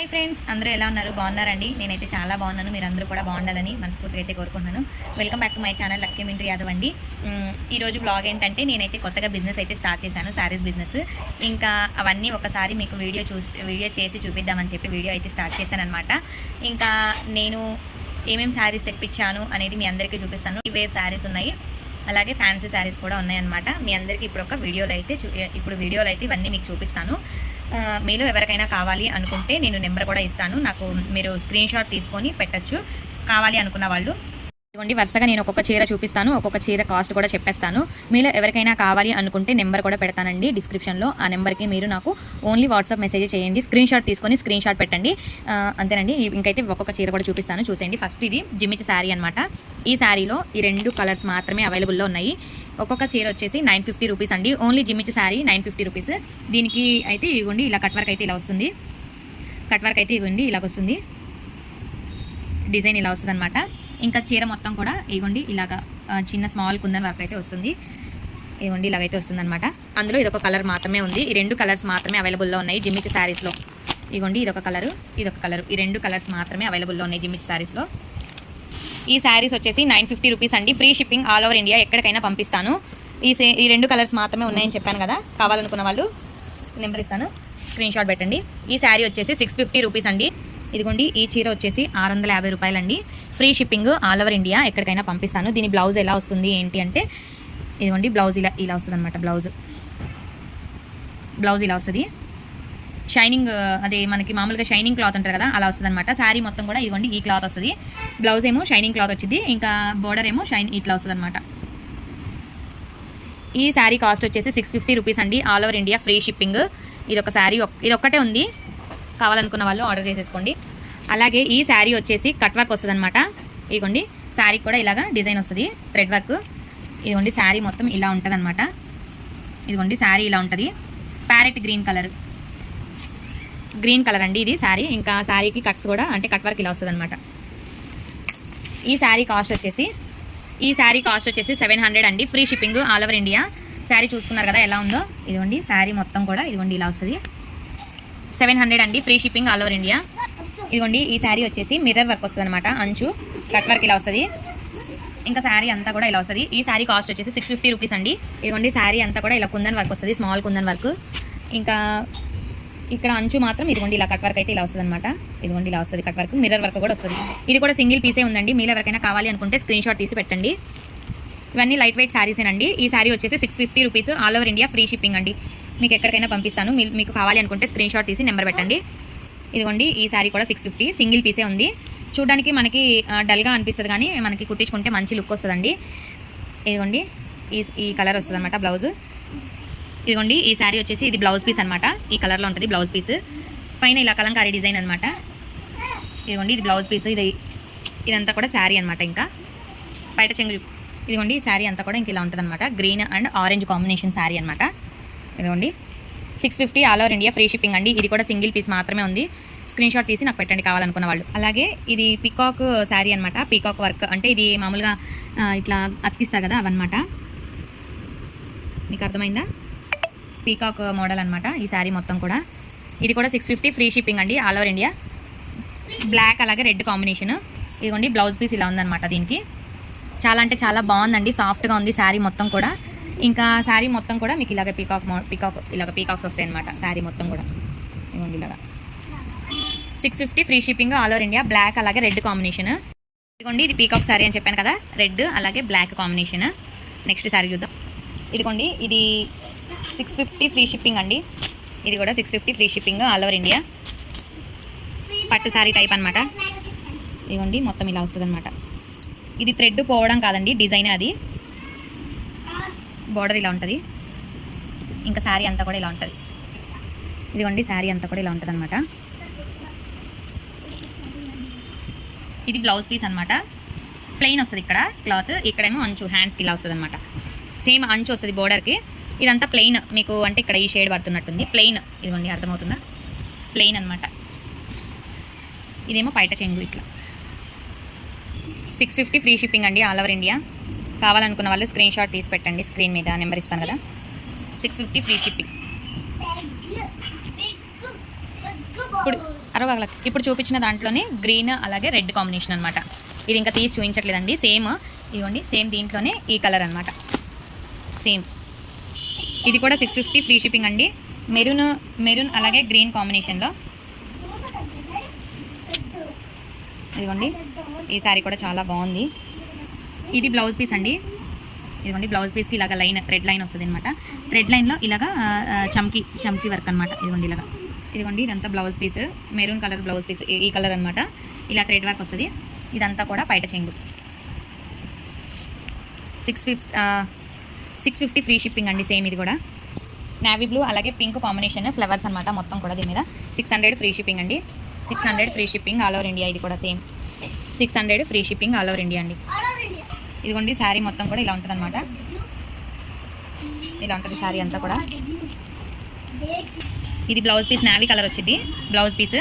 Hi friends అందరూ ఎలా ఉన్నారు? బాగున్నారండి? నేనైతే చాలా బాగున్నాను. మీరు అందరూ కూడా బాగుండాలని మనస్ఫూర్తిగా అయితే కోరుకుంటున్నాను. Welcome back to my channel Lucky Mintu Yadav అండి. ఈరోజు బ్లాగ్ ఏంటంటే నేనైతే కొత్తగా బిజినెస్ అయితే స్టార్ట్ చేశాను శారీస్ బిజినెస్ ఇంకా అవన్నీ ఒకసారి మీకు వీడియో చూసి వీడియో చేసి చూపిద్దామని చెప్పి వీడియో అయితే స్టార్ట్ చేశాను అనమాట ఇంకా నేను ఏమేమి శారీస్ తెప్పించాను అనేది మీ అందరికీ చూపిస్తాను. ఇవే శారీస్ ఉన్నాయి. అలాగే ఫ్యాన్సీ శారీస్ కూడా ఉన్నాయన్నమాట. మీ అందరికీ ఇప్పుడు ఒక వీడియోలో అయితే చూ ఇప్పుడు వీడియోలో అయితే ఇవన్నీ మీకు చూపిస్తాను. మీలో ఎవరికైనా కావాలి అనుకుంటే నేను నెంబర్ కూడా ఇస్తాను. నాకు మీరు స్క్రీన్ షాట్ తీసుకొని పెట్టచ్చు. కావాలి అనుకున్న వాళ్ళు. ఇదిగోండి వరుసగా నేను ఒక్కొక్క చీర చూపిస్తాను. ఒక్కొక్క చీర కాస్ట్ కూడా చెప్పేస్తాను. మీలో ఎవరికైనా కావాలి అనుకుంటే నెంబర్ కూడా పెడతానండి డిస్క్రిప్షన్లో ఆ నెంబర్కి మీరు నాకు ఓన్లీ వాట్సాప్ మెసేజ్ చేయండి. స్క్రీన్ షాట్ తీసుకొని స్క్రీన్ షాట్ పెట్టండి. అంతేనండి. ఇంకైతే ఒక్కొక్క చీర కూడా చూపిస్తాను. చూసేయండి. ఫస్ట్ ఇది జిమ్మిచ్ శారీ అనమాట ఈ శారీలో ఈ రెండు కలర్స్ మాత్రమే అవైలబుల్లో ఉన్నాయి. ఒక్కొక్క చీర వచ్చేసి నైన్ ఫిఫ్టీ రూపీస్ అండి. ఓన్లీ జిమ్మిచ్ శారీ నైన్ ఫిఫ్టీ రూపీస్. దీనికి అయితే ఇవ్వండి ఇలా కట్ వర్క్ అయితే ఇలా వస్తుంది. కట్ వర్క్ అయితే ఇవ్వండి ఇలాగ వస్తుంది. డిజైన్ ఇలా వస్తుంది అనమాట ఇంకా చీర మొత్తం కూడా ఇవ్వండి ఇలాగా చిన్న స్మాల్ కుందన్ వర్క్ అయితే వస్తుంది. ఇవ్వండి ఇలాగైతే వస్తుంది అనమాట అందులో ఇదొక కలర్ మాత్రమే ఉంది. ఈ రెండు కలర్స్ మాత్రమే అవైలబుల్లో ఉన్నాయి జిమ్మిచ్ శారీస్లో ఇవ్వండి ఇదొక కలరు ఇదొక కలర్ ఈ రెండు కలర్స్ మాత్రమే అవైలబుల్లో ఉన్నాయి జిమ్మిచ్ శారీస్లో ఈ శారీస్ వచ్చేసి నైన్ ఫిఫ్టీ రూపీస్ అండి. Free shipping all over India ఎక్కడికైనా పంపిస్తాను. ఈ సే ఈ రెండు కలర్స్ మాత్రమే ఉన్నాయని చెప్పాను కదా కావాలనుకున్న వాళ్ళు నెంబర్ ఇస్తాను. స్క్రీన్ షాట్ పెట్టండి. ఈ శారీ వచ్చేసి సిక్స్ ఫిఫ్టీ రూపీస్ అండి. ఇదిగోండి ఈ చీర వచ్చేసి ఆరు వందల యాభై రూపాయలండి. Free shipping all over India ఎక్కడికైనా పంపిస్తాను. దీని బ్లౌజ్ ఎలా వస్తుంది ఏంటి అంటే ఇదిగోండి బ్లౌజ్ ఇలా ఇలా వస్తుంది అనమాట బ్లౌజ్. బ్లౌజ్ ఇలా వస్తుంది. షైనింగ్ అదే మనకి మామూలుగా షైనింగ్ క్లాత్ ఉంటుంది కదా అలా వస్తుంది అనమాట శారీ మొత్తం కూడా ఇదిగోండి ఈ క్లాత్ వస్తుంది. బ్లౌజ్ ఏమో షైనింగ్ క్లాత్ వచ్చింది ఇంకా బోర్డర్ ఏమో షైన్ ఇట్లా వస్తుంది అనమాట ఈ శారీ కాస్ట్ వచ్చేసి సిక్స్ ఫిఫ్టీ రూపీస్ అండి all over India free shipping ఇది ఒక శారీ ఇది ఒక్కటే ఉంది. కావాలనుకున్న వాళ్ళు ఆర్డర్ చేసేసుకోండి. అలాగే ఈ శారీ వచ్చేసి కట్ వర్క్ వస్తుంది అనమాట ఇదిగోండి శారీ కూడా ఇలాగా డిజైన్ వస్తుంది థ్రెడ్ వర్క్ ఇదిగోండి శారీ మొత్తం ఇలా ఉంటుంది అనమాట ఇదిగోండి శారీ ఇలా ఉంటుంది. Parrot green colour. Green colour అండి ఇది శారీ. ఇంకా శారీకి కట్స్ కూడా అంటే కట్ వర్క్ ఇలా వస్తుంది అనమాట ఈ శారీ కాస్ట్ వచ్చేసి ఈ శారీ కాస్ట్ వచ్చేసి సెవెన్ హండ్రెడ్ అండి. Free shipping all over India. Sari చూసుకున్నారు కదా ఎలా ఉందో? ఇదిగోండి శారీ మొత్తం కూడా ఇదిగోండి ఇలా వస్తుంది. సెవెన్ హండ్రెడ్ అండి free shipping all over India. ఇదిగోండి ఈ శారీ వచ్చేసి మిర్రర్ వర్క్ వస్తుంది అనమాట అంచు. కట్ వర్క్ ఇలా వస్తుంది. ఇంకా శారీ అంతా కూడా ఇలా వస్తుంది. ఈ శారీ కాస్ట్ వచ్చేసి సిక్స్ ఫిఫ్టీ రూపీస్ అండి. ఇదిగోండి శారీ అంతా కూడా ఇలా కుందన్ వర్క్ వస్తుంది స్మాల్ కుందన్ వర్క్. ఇంకా ఇక్కడ అంచు మాత్రం ఇదిగోండి ఇలా కట్ వర్క్ అయితే ఇలా వస్తుంది అనమాట ఇదిగోండి ఇలా వస్తుంది కట్ వర్క్. మిర్రర్ వర్క్ కూడా వస్తుంది. ఇది కూడా సింగిల్ పీసే ఉందండి. మీరు ఎవరికైనా కావాలి అనుకుంటే స్క్రీన్ షాట్ తీసి పెట్టండి. ఇవన్నీ లైట్ వెయిట్ శారీసేనండి ఈ శారీ వచ్చేసి six fifty rupees all over India free shipping అండి. మీకు ఎక్కడికైనా పంపిస్తాను. మీకు కావాలి అనుకుంటే స్క్రీన్ షాట్ తీసి నెంబర్ పెట్టండి. ఇదిగోండి ఈ శారీ కూడా సిక్స్ ఫిఫ్టీ సింగిల్ పీసే ఉంది. చూడడానికి మనకి డల్గా అనిపిస్తుంది కానీ మనకి కుట్టించుకుంటే మంచి లుక్ వస్తుందండి. ఇదిగోండి ఈ ఈ కలర్ వస్తుంది అనమాట బ్లౌజ్ ఇదిగోండి ఈ శారీ వచ్చేసి ఇది బ్లౌజ్ పీస్ అనమాట ఈ కలర్లో ఉంటుంది బ్లౌజ్ పీస్. పైన ఇలా కలంకారీ డిజైన్ అనమాట ఇదిగోండి ఇది బ్లౌజ్ పీస్. ఇది ఇదంతా కూడా శారీ అనమాట ఇంకా. బయట చెంగు ఇదిగోండి ఈ శారీ అంతా కూడా ఇంక ఇలా ఉంటుంది అనమాట green and orange combination sari అనమాట ఇదిగోండి six fifty all over India free shipping అండి. ఇది కూడా సింగిల్ పీస్ మాత్రమే ఉంది. స్క్రీన్ షాట్ తీసి నాకు పెట్టండి కావాలనుకున్న వాళ్ళు. అలాగే ఇది పీకాక్ శారీ అనమాట పీకాక్ వర్క్ అంటే ఇది మామూలుగా ఇట్లా అతికిస్తారు కదా అవన్నమాట. మీకు అర్థమైందా? పీకాక్ మోడల్ అనమాట ఈ శారీ మొత్తం కూడా. ఇది కూడా సిక్స్ ఫిఫ్టీ ఫ్రీ షిప్పింగ్ అండి ఆల్ ఓవర్ ఇండియా బ్లాక్ అలాగే రెడ్ కాంబినేషన్ ఇదిగోండి బ్లౌజ్ పీస్ ఇలా ఉందన్నమాట దీనికి. చాలా అంటే చాలా బాగుందండి సాఫ్ట్గా ఉంది శారీ మొత్తం కూడా. ఇంకా శారీ మొత్తం కూడా మీకు ఇలాగ పీకాక్ మో పీకాక్ ఇలాగ పీకాక్స్ వస్తాయి అనమాట శారీ మొత్తం కూడా. ఇదిగోండి ఇలాగా. Six fifty free shipping all over India black అలాగే రెడ్ కాంబినేషన్ ఇదిగోండి ఇది పీకాక్ శారీ అని చెప్పాను కదా రెడ్ అలాగే బ్లాక్ కాంబినేషన్ నెక్స్ట్ శారీ చూద్దాం. ఇదిగోండి ఇది సిక్స్ ఫిఫ్టీ ఫ్రీ షిప్పింగ్ అండి. ఇది కూడా six fifty free shipping all over India పట్టు శారీ టైప్ అనమాట ఇదిగోండి మొత్తం ఇలా వస్తుంది అనమాట ఇది థ్రెడ్ పోవడం కాదండి డిజైన్ అది. బార్డర్ ఇలా ఉంటుంది. ఇంకా శారీ అంతా కూడా ఇలా ఉంటుంది. ఇదిగోండి శారీ అంతా కూడా ఇలా ఉంటుంది అనమాట ఇది బ్లౌజ్ పీస్ అనమాట ప్లెయిన్ వస్తుంది ఇక్కడ క్లాత్ ఇక్కడేమో అంచు హ్యాండ్స్కి ఇలా వస్తుంది అనమాట సేమ్ అంచు వస్తుంది బోర్డర్కి. ఇదంతా ప్లెయిన్ మీకు అంటే ఇక్కడ ఈ షేడ్ పడుతున్నట్టుంది. ప్లెయిన్ ఇదిగోండి అర్థమవుతుందా? ప్లెయిన్ అనమాట ఇదేమో పైట చెంగు ఇట్లా. సిక్స్ ఫిఫ్టీ ఫ్రీ షిప్పింగ్ అండి ఆల్ ఓవర్ ఇండియా. కావాలనుకున్న వాళ్ళు స్క్రీన్ షాట్ తీసి పెట్టండి. స్క్రీన్ మీద నెంబర్ ఇస్తాను కదా. సిక్స్ ఫిఫ్టీ ఫ్రీ షిప్పింగ్ ఇప్పుడు అరవై ఇప్పుడు చూపించిన దాంట్లోనే గ్రీన్ అలాగే రెడ్ కాంబినేషన్ అనమాట ఇది ఇంకా తీసి చూపించట్లేదండి సేమ్ ఇదిగోండి సేమ్ దీంట్లోనే ఈ కలర్ అనమాట సేమ్ ఇది కూడా సిక్స్ ఫిఫ్టీ ఫ్రీ షిప్పింగ్ అండి. మెరూన్ మెరూన్ అలాగే గ్రీన్ కాంబినేషన్లో ఇదిగోండి. ఈ శారీ కూడా చాలా బాగుంది. ఇది బ్లౌజ్ పీస్ అండి. ఇదిగోండి బ్లౌజ్ పీస్కి ఇలాగ లైన్ థ్రెడ్ లైన్ వస్తుంది అనమాట థ్రెడ్ లైన్లో ఇలాగా చమ్కి చమ్కి వర్క్ అనమాట ఇదిగోండి ఇలాగ. ఇదిగోండి ఇదంతా blouse piece maroon colour blouse piece ఈ- కలర్ అనమాట ఇలా థ్రెడ్ వర్క్ వస్తుంది. ఇదంతా కూడా బయట చెంగు. Six fif six fifty free shipping అండి సేమ్ ఇది కూడా. నావీ బ్లూ అలాగే పింక్ కాంబినేషన్ ఫ్లవర్స్ అనమాట మొత్తం కూడా దీని మీద. సిక్స్ హండ్రెడ్ ఫ్రీ షిప్పింగ్ అండి. Six hundred free shipping all over India ఇది కూడా same. Six hundred free shipping all over India అండి. ఇదిగోండి శారీ మొత్తం కూడా ఇలా ఉంటుంది అనమాట ఇలా ఉంటుంది శారీ అంతా కూడా. ఇది బ్లౌజ్ పీస్ నావీ కలర్ వచ్చింది. బ్లౌజ్ పీస్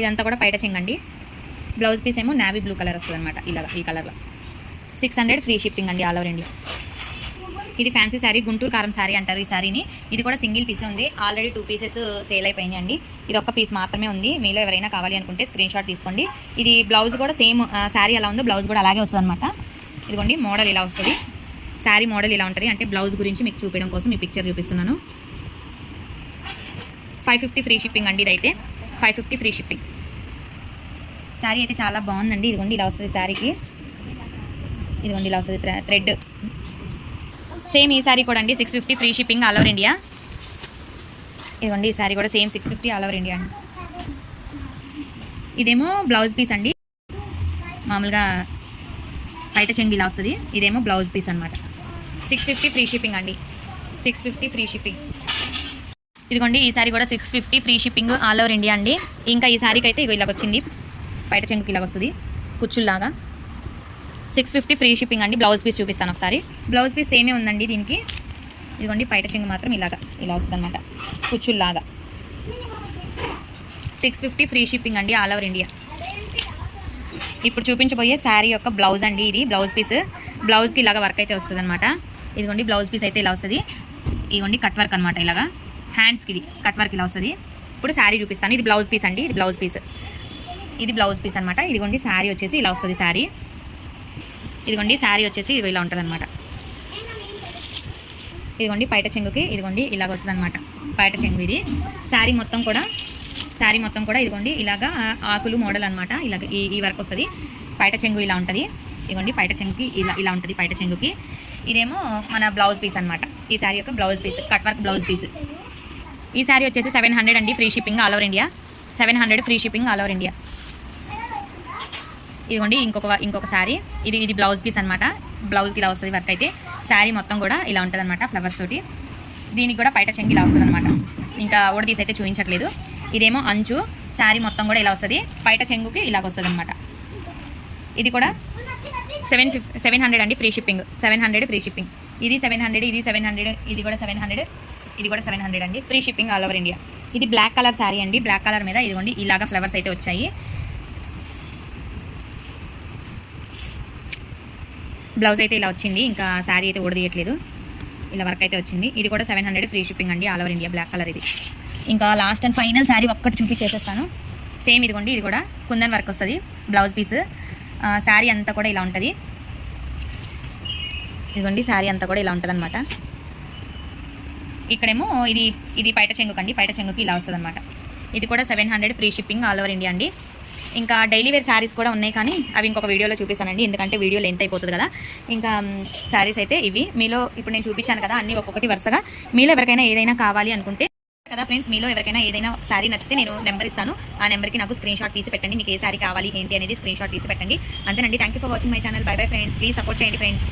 ఇదంతా కూడా పైట చెంగండి. బ్లౌజ్ పీస్ ఏమో నావీ బ్లూ కలర్ వస్తుంది అనమాట ఇలా ఈ కలర్లో సిక్స్ హండ్రెడ్ ఫ్రీ షిప్పింగ్ అండి ఆల్ ఓవర్ ఇండియా ఇది ఫ్యాన్సీ శారీ గుంటూరు కారం శారీ అంటారు ఈ శారీని. ఇది కూడా సింగిల్ పీస్ ఉంది. ఆల్రెడీ టూ పీసెస్ సేల్ అయిపోయింది అండి. ఇది ఒక్క పీస్ మాత్రమే ఉంది. మీలో ఎవరైనా కావాలి అనుకుంటే స్క్రీన్ షాట్ తీసుకోండి. ఇది బ్లౌజ్ కూడా సేమ్ uh, శారీ ఎలా ఉందో బ్లౌజ్ కూడా అలాగే వస్తుంది అనమాట ఇదిగోండి మోడల్ ఇలా వస్తుంది. శారీ మోడల్ ఇలా ఉంటుంది. అంటే బ్లౌజ్ గురించి మీకు చూపించడం కోసం ఈ పిక్చర్ చూపిస్తున్నాను. ఫైవ్ ఫిఫ్టీ ఫ్రీ షిప్పింగ్ అండి ఇదైతే. Five fifty free shipping sari అయితే చాలా బాగుందండి. ఇదిగోండి ఇలా వస్తుంది శారీకి. ఇదిగోండి ఇలా వస్తుంది థ్రెడ్ సేమ్ ఈ శారీ కూడా అండి. Six fifty free shipping all over India ఇదిగోండి ఈ శారీ కూడా same six fifty all over India అండి. ఇదేమో బ్లౌజ్ పీస్ అండి. మామూలుగా బయట చెంగిలా వస్తుంది. ఇదేమో బ్లౌజ్ పీస్ అనమాట సిక్స్ ఫిఫ్టీ ఫ్రీ షిప్పింగ్ అండి. సిక్స్ ఫిఫ్టీ ఫ్రీ షిప్పింగ్ ఇదిగోండి ఈ సారీ కూడా six fifty free shipping all over India అండి. ఇంకా ఈ సారీకి అయితే ఇగో ఇలాగ వచ్చింది బయట చెంగుకి ఇలాగ వస్తుంది కుచ్చుల్లాగా. సిక్స్ ఫిఫ్టీ ఫ్రీ షిప్పింగ్ అండి. బ్లౌజ్ పీస్ చూపిస్తాను ఒకసారి. బ్లౌజ్ పీస్ సేమే ఉందండి దీనికి? ఇదిగోండి పైట చెంగు మాత్రం ఇలాగా ఇలా వస్తుంది అనమాట కుచ్చుల్లాగా. సిక్స్ ఫిఫ్టీ ఫ్రీ షిప్పింగ్ అండి ఆల్ ఓవర్ ఇండియా. ఇప్పుడు చూపించబోయే శారీ యొక్క బ్లౌజ్ అండి ఇది బ్లౌజ్ పీస్. బ్లౌజ్కి ఇలాగ వర్క్ అయితే వస్తుంది అనమాట ఇదిగోండి బ్లౌజ్ పీస్ అయితే ఇలా వస్తుంది. ఇదిగోండి కట్ వర్క్ అనమాట ఇలాగా. హ్యాండ్స్కి ఇది కట్ వర్క్ ఇలా వస్తుంది. ఇప్పుడు శారీ చూపిస్తాను. ఇది బ్లౌజ్ పీస్ అండి ఇది బ్లౌజ్ పీస్. ఇది బ్లౌజ్ పీస్ అనమాట ఇదిగోండి శారీ వచ్చేసి ఇలా వస్తుంది శారీ. ఇదిగోండి శారీ వచ్చేసి ఇది ఇలా ఉంటుంది అనమాట ఇదిగోండి పైట చెంగుకి ఇదిగోండి ఇలాగ వస్తుంది అనమాట పైట చెంగు ఇది. శారీ మొత్తం కూడా శారీ మొత్తం కూడా ఇదిగోండి ఇలాగా ఆకులు మోడల్ అనమాట ఇలాగ ఈ ఈ వర్క్ వస్తుంది. పైట చెంగు ఇలా ఉంటుంది. ఇదిగోండి పైట చెంగుకి ఇలా ఇలా ఉంటుంది పైట చెంగుకి. ఇదేమో మన బ్లౌజ్ పీస్ అనమాట ఈ శారీ యొక్క blouse piece cut work blouse piece. ఈ శారీ వచ్చేసి సెవెన్ హండ్రెడ్ అండి free shipping all over India. Seven hundred free shipping all over India. ఇదిగోండి ఇంకొక ఇంకొక శారీ ఇది ఇది బ్లౌజ్ పీస్ అనమాట బ్లౌజ్కి ఇలా వస్తుంది వర్క్ అయితే. శారీ మొత్తం కూడా ఇలా ఉంటుంది అనమాట ఫ్లవర్స్ తోటి. దీనికి కూడా పైట చెంగి ఇలా వస్తుంది అనమాట ఇంకా ఓడదీసి అయితే చూపించట్లేదు. ఇదేమో అంచు. శారీ మొత్తం కూడా ఇలా వస్తుంది. పైట చెంగుకి ఇలాగ వస్తుంది అనమాట ఇది కూడా సెవెన్ ఫిఫ్ సెవెన్ హండ్రెడ్ అండి free shipping seven hundred free shipping ఇది సెవెన్ హండ్రెడ్ ఇది సెవెన్ హండ్రెడ్ ఇది కూడా సెవెన్ హండ్రెడ్ ఇది కూడా సెవెన్ హండ్రెడ్ అండి. Free shipping all over India ఇది బ్లాక్ కలర్ శారీ అండి. బ్లాక్ కలర్ మీద ఇదిగోండి ఇలాగా ఫ్లవర్స్ అయితే వచ్చాయి. బ్లౌజ్ అయితే ఇలా వచ్చింది. ఇంకా శారీ అయితే ఊడదీయట్లేదు ఇలా వర్క్ అయితే వచ్చింది. ఇది కూడా సెవెన్ హండ్రెడ్ ఫ్రీ షిప్పింగ్ అండి. All over India black colour ఇది. ఇంకా లాస్ట్ అండ్ ఫైనల్ శారీ ఒక్కటి చూపించేసేస్తాను. సేమ్ ఇదిగోండి. ఇది కూడా కుందన్ వర్క్ వస్తుంది. Blouse piece. శారీ అంతా కూడా ఇలా ఉంటుంది. ఇదిగోండి. శారీ అంతా కూడా ఇలా ఉంటుంది అనమాట ఇక్కడేమో ఇది ఇది పైట చెంగుకండి. పైట చెంగుకి ఇలా వస్తుంది అనమాట ఇది కూడా seven hundred free shipping all over India అండి. ఇంకా డైలీ వేర్ శారీస్ కూడా ఉన్నాయి కానీ అవి ఇంకొక వీడియోలో చూపిస్తానండి. ఎందుకంటే వీడియో లెంత్ అయిపోతుంది కదా. ఇంకా శారీస్ అయితే ఇవి. మీలో ఇప్పుడు నేను చూపించాను కదా అన్ని ఒక్కొక్కటి వరుసగా. మీలో ఎవరికైనా ఏదైనా కావాలి అనుకుంటే కదా ఫ్రెండ్స్ మీలో ఎవరికైనా ఏదైనా శారీ నచ్చితే నేను నెంబర్ ఇస్తాను. ఆ నెంబర్కి నాకు స్క్రీన్ షాట్ తీసి పెట్టండి. మీకు ఏ శారీ కావాలి ఏంటి అనేది స్క్రీన్ షాట్ తీసి పెట్టండి. అంతేనండి. Thank you for watching my channel bye bye friends please support చేయండి ఫ్రెండ్స్